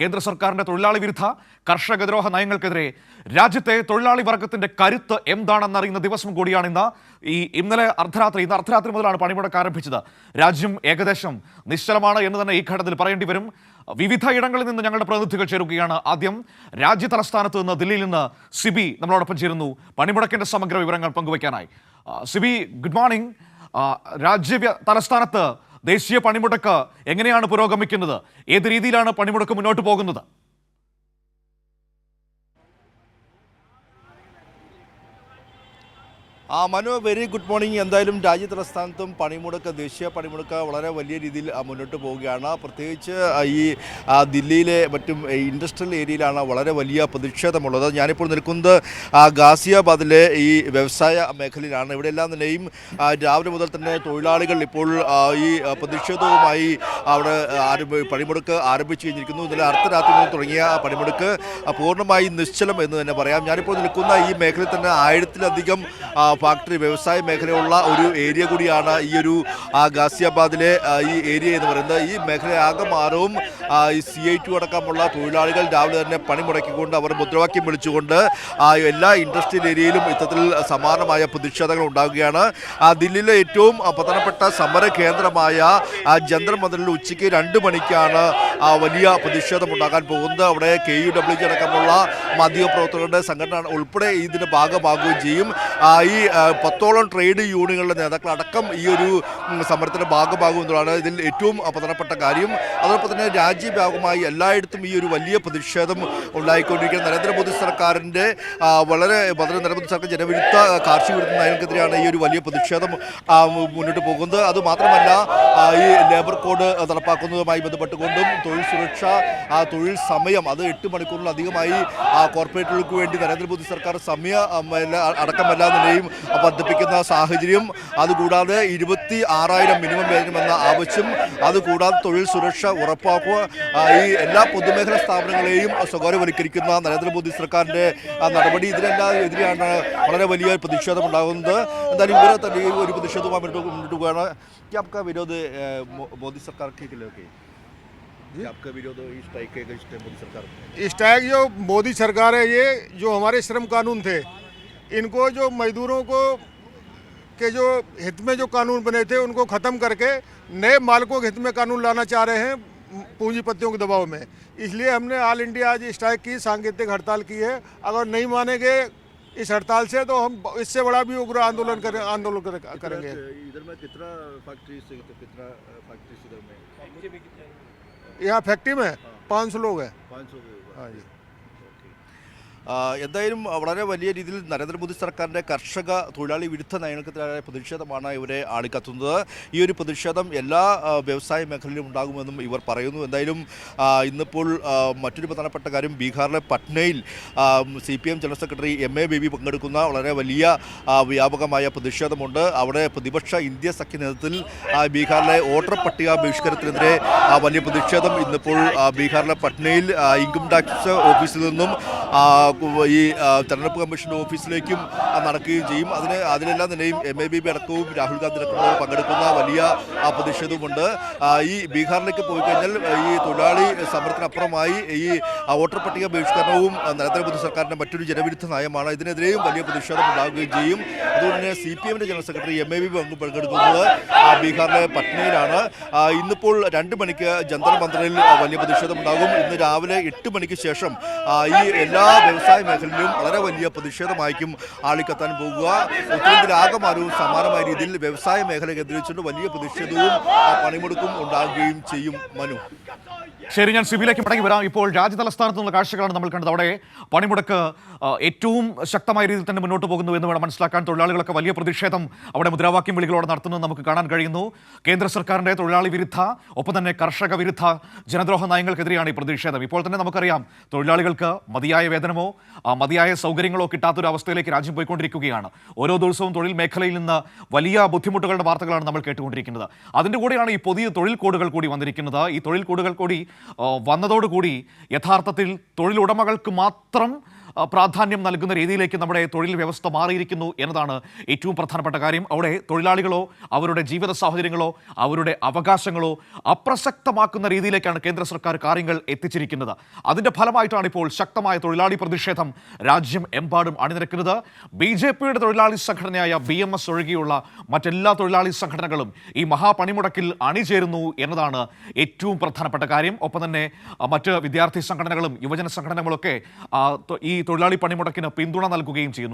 കേന്ദ്ര സർക്കാരിന്റെ തൊഴിലാളി വിരുദ്ധ കർഷകദ്രോഹ നയങ്ങൾക്കെതിരെ രാജ്യത്തെ തൊഴിലാളി വർഗത്തിന്റെ കരുത്ത് എന്താണെന്നറിയുന്ന ദിവസം കൂടിയാണ് ഇന്ന് ഈ ഇന്നലെ അർദ്ധരാത്രി ഇന്ന് അർദ്ധരാത്രി മുതലാണ് പണിമുടക്ക് ആരംഭിച്ചത്. രാജ്യം ഏകദേശം നിശ്ചലമാണ് എന്ന് തന്നെ ഈ ഘട്ടത്തിൽ പറയേണ്ടി വരും. വിവിധ ഇടങ്ങളിൽ നിന്ന് ഞങ്ങളുടെ പ്രതിനിധികൾ ചേരുകയാണ്. ആദ്യം രാജ്യ തലസ്ഥാനത്ത് നിന്ന് ദില്ലിയിൽ നിന്ന് സിബി നമ്മളോടൊപ്പം ചേരുന്നു. പണിമുടക്കിന്റെ സമഗ്ര വിവരങ്ങൾ പങ്കുവയ്ക്കാനായി. Siby good morning. രാജ്യ തലസ്ഥാനത്ത് ദേശീയ പണിമുടക്ക് എങ്ങനെയാണ് പുരോഗമിക്കുന്നത്? ഏത് രീതിയിലാണ് പണിമുടക്ക് മുന്നോട്ട് പോകുന്നത്? ആ മനു വെരി ഗുഡ് മോർണിംഗ് എന്തായാലും രാജ്യ തലസ്ഥാനത്തും പണിമുടക്ക് ദേശീയ പണിമുടക്ക് വളരെ വലിയ രീതിയിൽ മുന്നോട്ട് പോവുകയാണ്. പ്രത്യേകിച്ച് ഈ ദില്ലിയിലെ മറ്റും ഇൻഡസ്ട്രിയൽ ഏരിയയിലാണ് വളരെ വലിയ പ്രതിഷേധമുള്ളത്. ഞാനിപ്പോൾ നിൽക്കുന്നത് ഗാസിയാബാദിലെ ഈ വ്യവസായ മേഖലയിലാണ്. ഇവിടെയെല്ലാം തന്നെയും രാവിലെ മുതൽ തന്നെ തൊഴിലാളികൾ ഇപ്പോൾ ഈ പ്രതിഷേധവുമായി അവിടെ ആരംഭ പണിമുടക്ക് ആരംഭിച്ചു കഴിഞ്ഞിരിക്കുന്നു. ഇന്നലെ അർദ്ധരാത്രി മുതൽ തുടങ്ങിയ പണിമുടക്ക് പൂർണമായി നിശ്ചലം എന്ന് തന്നെ പറയാം. ഞാനിപ്പോൾ നിൽക്കുന്ന ഈ മേഖലയിൽ തന്നെ ആയിരത്തിലധികം ഫാക്ടറി വ്യവസായ മേഖലയുള്ള ഒരു ഏരിയ കൂടിയാണ് ഈ ഒരു ഗാസിയാബാദിലെ ഈ ഏരിയ എന്ന് പറയുന്നത്. ഈ മേഖല ആകെ മാറും ഈ സി ഐ ടു അടക്കമുള്ള തൊഴിലാളികൾ രാവിലെ തന്നെ പണി പണിമുടക്കിക്കൊണ്ട് അവർ മുദ്രാവാക്യം വിളിച്ചുകൊണ്ട് എല്ലാ ഇൻഡസ്ട്രിയൽ ഏരിയയിലും ഇത്തരത്തിൽ സമാനമായ പ്രതിഷേധങ്ങൾ ഉണ്ടാകുകയാണ് ദില്ലിയിലെ ഏറ്റവും പ്രധാനപ്പെട്ട സമര കേന്ദ്രമായ ജന്തർ മന്ദിറിൽ ഉച്ചയ്ക്ക് രണ്ട് മണിക്കാണ് വലിയ പ്രതിഷേധം ഉണ്ടാകാൻ പോകുന്നത്. അവിടെ കെ യു ഡബ്ല്യു ജി അടക്കമുള്ള മാധ്യമ പ്രവർത്തകരുടെ സംഘടന ഉൾപ്പെടെ ഇതിന്റെ ഭാഗമാകുകയും ചെയ്യും. ഈ പത്തോളം ട്രേഡ് യൂണിയനുകളുടെ നേതാക്കൾ അടക്കം ഈ ഒരു ഉം, സമരത്തിന്റെ ഭാഗമാകും എന്നുള്ളതാണ് ഇതിൽ ഏറ്റവും ആ, പ്രധാനപ്പെട്ട കാര്യം. അതോടൊപ്പം തന്നെ രാജ്യവ്യാപകമായി എല്ലായിടത്തും ഈ ഒരു വലിയ പ്രതിഷേധം ഉണ്ടായിക്കൊണ്ടിരിക്കുന്ന നരേന്ദ്രമോദി സർക്കാരിന്റെ വളരെ വളരെ നരേന്ദ്രമോദി സർക്കാർ ജനവിരുദ്ധ ആ, കാർഷിക വിരുദ്ധ നയങ്ങൾക്കെതിരെയാണ് ഈ ഒരു വലിയ പ്രതിഷേധം മുന്നോട്ട് പോകുന്നത്. അതുമാത്രമല്ല ഈ ലേബർ കോഡ് നടപ്പാക്കുന്നതുമായി ബന്ധപ്പെട്ടുകൊണ്ടും തൊഴിൽ സുരക്ഷ തൊഴിൽ സമയം അത് എട്ട് മണിക്കൂറിലധികമായി ആ കോർപ്പറേറ്റുകൾക്ക് വേണ്ടി നരേന്ദ്രമോദി സർക്കാർ സമയ അടക്കമല്ലാതെയും വർദ്ധിപ്പിക്കുന്ന സാഹചര്യം. അതുകൂടാതെ ഇരുപത്തി ആറായിരം മിനിമം വേതനം എന്ന ആവശ്യം അതുകൂടാതെ തൊഴിൽ സുരക്ഷ ഉറപ്പാക്കുക ആ, ഈ എല്ലാ പൊതുമേഖലാ സ്ഥാപനങ്ങളെയും സ്വകാര്യവൽക്കരിക്കുന്ന നരേന്ദ്രമോദി സർക്കാരിന്റെ ആ, നടപടി ഇതിനെല്ലാം എതിരെയാണ് വളരെ വലിയ പ്രതിഷേധം ഉണ്ടാകുന്നത് എന്തായാലും ഇവരെ തന്നെ ഈ ഒരു പ്രതിഷേധവുമായി മുന്നോട്ട് മുന്നോട്ട് പോവുകയാണ് कि आपका विरोध अ, मो- मोदी सरकार के लेके कि आपका विरोध इस स्ट्राइक के अगेंस्ट है मोदी सरकार स्ट्राइक जो मोदी सरकार है ये जो हमारे श्रम कानून थे इनको जो मजदूरों को के जो हित में जो कानून बने थे उनको ख़त्म करके नए मालिकों के हित में कानून लाना चाह रहे हैं पूंजीपतियों के दबाव में। इसलिए हमने ऑल इंडिया आज स्ट्राइक की सांकेतिक हड़ताल की है। अगर नहीं मानेंगे इस हड़ताल से तो हम इससे बड़ा भी उग्र आंदोलन करें आंदोलन करे- करेंगे। इधर में कितना फैक्ट्री से कितना फैक्ट्री इधर में? यहाँ फैक्ट्री में पाँच सौ लोग हैं। पाँच सौ हाँ जी। എന്തായാലും വളരെ വലിയ രീതിയിൽ നരേന്ദ്രമോദി സർക്കാരിന്റെ കർഷക തൊഴിലാളി വിരുദ്ധ നയങ്ങൾക്കെതിരായ പ്രതിഷേധമാണ് ഇവരെ ആളിക്കത്തുന്നത്. ഈ ഒരു പ്രതിഷേധം എല്ലാ വ്യവസായ മേഖലയിലും ഉണ്ടാകുമെന്നും ഇവർ പറയുന്നു. എന്തായാലും ഇന്നിപ്പോൾ മറ്റൊരു പ്രധാനപ്പെട്ട കാര്യം ബീഹാറിലെ പട്നയിൽ C P M general secretary M A Baby പങ്കെടുക്കുന്ന വളരെ വലിയ വ്യാപകമായ പ്രതിഷേധമുണ്ട്. അവിടെ പ്രതിപക്ഷ ഇന്ത്യ സഖ്യ നേതൃത്വത്തിൽ ബീഹാറിലെ വോട്ടർ പട്ടിക ബഹിഷ്കരണത്തിനെതിരെ വലിയ പ്രതിഷേധം ഇന്നിപ്പോൾ ബീഹാറിലെ പട്നയിൽ ഇൻകം ടാക്സ് ഓഫീസിൽ നിന്നും ഈ തെരഞ്ഞെടുപ്പ് കമ്മീഷൻ ഓഫീസിലേക്കും നടക്കുകയും ചെയ്യും. അതിന് അതിലെല്ലാം തന്നെയും എം എ ബി ബി അടക്കവും രാഹുൽ ഗാന്ധി അടക്കവും പങ്കെടുക്കുന്ന വലിയ പ്രതിഷേധവുമുണ്ട്. ഈ ബീഹാറിലേക്ക് പോയി കഴിഞ്ഞാൽ ഈ തൊഴിലാളി സമരത്തിനപ്പുറമായി ഈ വോട്ടർ പട്ടിക ബഹിഷ്കരണവും നരേന്ദ്രമോദി സർക്കാരിന്റെ മറ്റൊരു ജനവിരുദ്ധ നയമാണ്. ഇതിനെതിരെയും വലിയ പ്രതിഷേധം ഉണ്ടാകുകയും ചെയ്യും. അതുകൊണ്ട് തന്നെ സി പി എമ്മിന്റെ general secretary M A B പങ്ക് പങ്കെടുക്കുന്നത് ബീഹാറിലെ പട്നയിലാണ്. ഇന്നിപ്പോൾ രണ്ട് മണിക്ക് ജന്തർ മന്ത്രിയിൽ വലിയ പ്രതിഷേധം ഉണ്ടാകും. ഇന്ന് രാവിലെ എട്ട് മണിക്ക് ശേഷം ഈ എല്ലാ വ്യവസായ മേഖലയിലും വളരെ വലിയ പ്രതിഷേധമായിരിക്കും ആളിക്കത്താൻ പോകുക ഉത്തരേന്ത്യയിലാകമാനവും സമാനമായ രീതിയിൽ വ്യവസായ മേഖല കേന്ദ്രീകരിച്ചുകൊണ്ട് വലിയ പ്രതിഷേധവും പണിമുടക്കും ഉണ്ടാകുകയും ചെയ്യും മനു. ശരി ഞാൻ സിബിലേക്ക് മടങ്ങി വരാം. ഇപ്പോൾ രാജ്യ തലസ്ഥാനത്ത് നിന്നുള്ള കാഴ്ചകളാണ് നമ്മൾ കണ്ടത്. അവിടെ പണിമുടക്ക് ഏറ്റവും ശക്തമായ രീതിയിൽ തന്നെ മുന്നോട്ട് പോകുന്നു എന്ന് വേണം മനസ്സിലാക്കാൻ. തൊഴിലാളികളൊക്കെ വലിയ പ്രതിഷേധം അവിടെ മുദ്രാവാക്യം വിളികളോടെ നടത്തുന്നത് നമുക്ക് കാണാൻ കഴിയുന്നു. കേന്ദ്ര സർക്കാരിന്റെ തൊഴിലാളി വിരുദ്ധ ഒപ്പം തന്നെ കർഷക വിരുദ്ധ ജനദ്രോഹ നയങ്ങൾക്കെതിരെയാണ് ഈ പ്രതിഷേധം. ഇപ്പോൾ തന്നെ നമുക്കറിയാം തൊഴിലാളികൾക്ക് മതിയായ വേതനമോ മതിയായ സൗകര്യങ്ങളോ കിട്ടാത്തൊരു അവസ്ഥയിലേക്ക് രാജ്യം പോയിക്കൊണ്ടിരിക്കുകയാണ്. ഓരോ ദിവസവും തൊഴിൽ മേഖലയിൽ നിന്ന് വലിയ ബുദ്ധിമുട്ടുകളുടെ വാർത്തകളാണ് നമ്മൾ കേട്ടുകൊണ്ടിരിക്കുന്നത്. അതിന്റെ കൂടെയാണ് ഈ പുതിയ തൊഴിൽ കോഡുകൾ കൂടി വന്നിരിക്കുന്നത്. ഈ തൊഴിൽ കോഡുകൾ കൂടി വന്നതോടുകൂടി യഥാർത്ഥത്തിൽ തൊഴിലുടമകൾക്ക് മാത്രം പ്രാധാന്യം നൽകുന്ന രീതിയിലേക്ക് നമ്മുടെ തൊഴിൽ വ്യവസ്ഥ മാറിയിരിക്കുന്നു എന്നതാണ് ഏറ്റവും പ്രധാനപ്പെട്ട കാര്യം. അവിടെ തൊഴിലാളികളോ അവരുടെ ജീവിത സാഹചര്യങ്ങളോ അവരുടെ അവകാശങ്ങളോ അപ്രസക്തമാക്കുന്ന രീതിയിലേക്കാണ് കേന്ദ്ര സർക്കാർ കാര്യങ്ങൾ എത്തിച്ചിരിക്കുന്നത്. അതിന്റെ ഫലമായിട്ടാണ് ഇപ്പോൾ ശക്തമായ തൊഴിലാളി പ്രതിഷേധം രാജ്യം എമ്പാടും അണിനിരക്കുന്നത്. ബി ജെ പിയുടെ തൊഴിലാളി സംഘടനയായ ബി എം എസ് ഒഴികെയുള്ള മറ്റെല്ലാ തൊഴിലാളി സംഘടനകളും ഈ മഹാപണിമുടക്കിൽ അണിചേരുന്നു എന്നതാണ് ഏറ്റവും പ്രധാനപ്പെട്ട കാര്യം. ഒപ്പം തന്നെ മറ്റ് വിദ്യാർത്ഥി സംഘടനകളും യുവജന സംഘടനകളൊക്കെ ഈ തൊഴിലാളി പണിമുടക്കിന് പിന്തുണ നൽകുകയും ചെയ്യുന്നു.